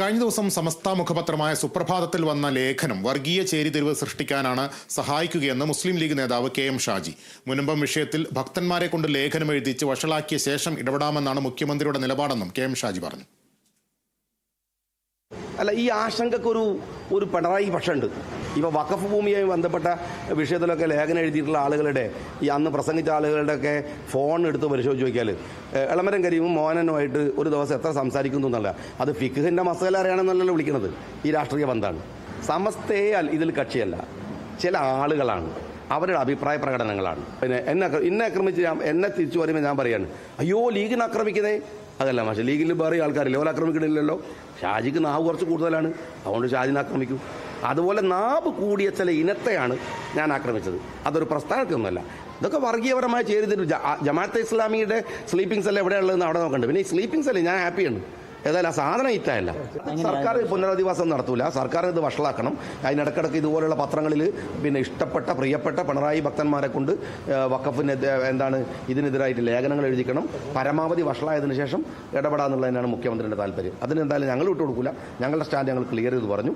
കഴിഞ്ഞ ദിവസം സമസ്ത മുഖപത്രമായ സുപ്രഭാതത്തിൽ വന്ന ലേഖനം വർഗീയ ചേരിതിരിവ് സൃഷ്ടിക്കാനാണ് സഹായിക്കുകയെന്ന് മുസ്ലിം ലീഗ് നേതാവ് കെ എം ഷാജി. മുനമ്പം വിഷയത്തിൽ ഭക്തന്മാരെ കൊണ്ട് ലേഖനം എഴുതിച്ച് വഷളാക്കിയ ശേഷം ഇടപെടാമെന്നാണ് മുഖ്യമന്ത്രിയുടെ നിലപാടെന്നും കെ എം ഷാജി പറഞ്ഞു. അല്ല ഈ ആശങ്കക്കൊരു ഒരു പിണറായി പക്ഷമുണ്ട് ഇപ്പൊ വഖഫ് ഭൂമിയുമായി ബന്ധപ്പെട്ട വിഷയത്തിലൊക്കെ ലേഖനം എഴുതിയിട്ടുള്ള ആളുകളുടെ ഈ അന്ന് പ്രസംഗിച്ച ആളുകളുടെ ഒക്കെ ഫോൺ എടുത്ത് പരിശോധിച്ച് നോക്കിയാൽ എളമരം കരീമും മോഹനനുമായിട്ട് ഒരു ദിവസം എത്ര സംസാരിക്കുന്നു എന്നല്ല. അത് ഫിഖിന്റെ മസല അറിയാണെന്നല്ലല്ലോ വിളിക്കുന്നത്. ഈ രാഷ്ട്രീയ ബന്ധമാണ് സമസ്തയാൽ ഇതിൽ കക്ഷിയല്ല. ചില ആളുകളാണ്. അവരുടെ അഭിപ്രായ പ്രകടനങ്ങളാണ്. പിന്നെ എന്നെ എന്നെ ആക്രമിച്ച് ഞാൻ എന്നെ തിരിച്ചു വരുമ്പോൾ ഞാൻ പറയാണ്. അയ്യോ ലീഗിനെ ആക്രമിക്കുന്നേ? അതല്ല പക്ഷേ ലീഗിൽ വേറെ ആൾക്കാരില്ല? ഓല ആക്രമിക്കണില്ലല്ലോ? ഷാജിക്ക് നാവ് കുറച്ച് കൂടുതലാണ്. അതുകൊണ്ട് ഷാജിനെ ആക്രമിക്കും. അതുപോലെ നാവ് കൂടിയ ചില ഇനത്തെയാണ് ഞാൻ ആക്രമിച്ചത്. അതൊരു പ്രസ്ഥാനത്തൊന്നുമല്ല ഇതൊക്കെ വർഗീയപരമായി ചെയ്തിട്ട് ജമാഅത്തെ ഇസ്ലാമിയുടെ സ്ലീപ്പിംഗ് സെൽ എവിടെയുള്ളതെന്ന് അവിടെ നോക്കണ്ട. പിന്നെ ഈ സ്ലീപ്പിംഗ് സെല്ല് ഞാൻ ഹാപ്പിയാണ്. ഏതായാലും ആ സാധനം ഇത്തായല്ല സർക്കാർ പുനരധിവാസം നടത്തൂല. സർക്കാർ ഇത് വഷളാക്കണം. അതിനിടക്കിടക്ക് ഇതുപോലുള്ള പത്രങ്ങളിൽ പിന്നെ ഇഷ്ടപ്പെട്ട പ്രിയപ്പെട്ട പിണറായി ഭക്തന്മാരെ കൊണ്ട് വക്കഫിന് എന്താണ് ഇതിനെതിരായിട്ട് ലേഖനങ്ങൾ എഴുതിക്കണം. പരമാവധി വഷളായതിനു ശേഷം ഇടപെടാന്നുള്ളതിനാണ് മുഖ്യമന്ത്രിയുടെ താല്പര്യം. അതിന് എന്തായാലും ഞങ്ങൾ വിട്ടുകൊടുക്കൂല. ഞങ്ങളുടെ സ്റ്റാൻഡ് ഞങ്ങൾ ക്ലിയർ ചെയ്ത് പറഞ്ഞു.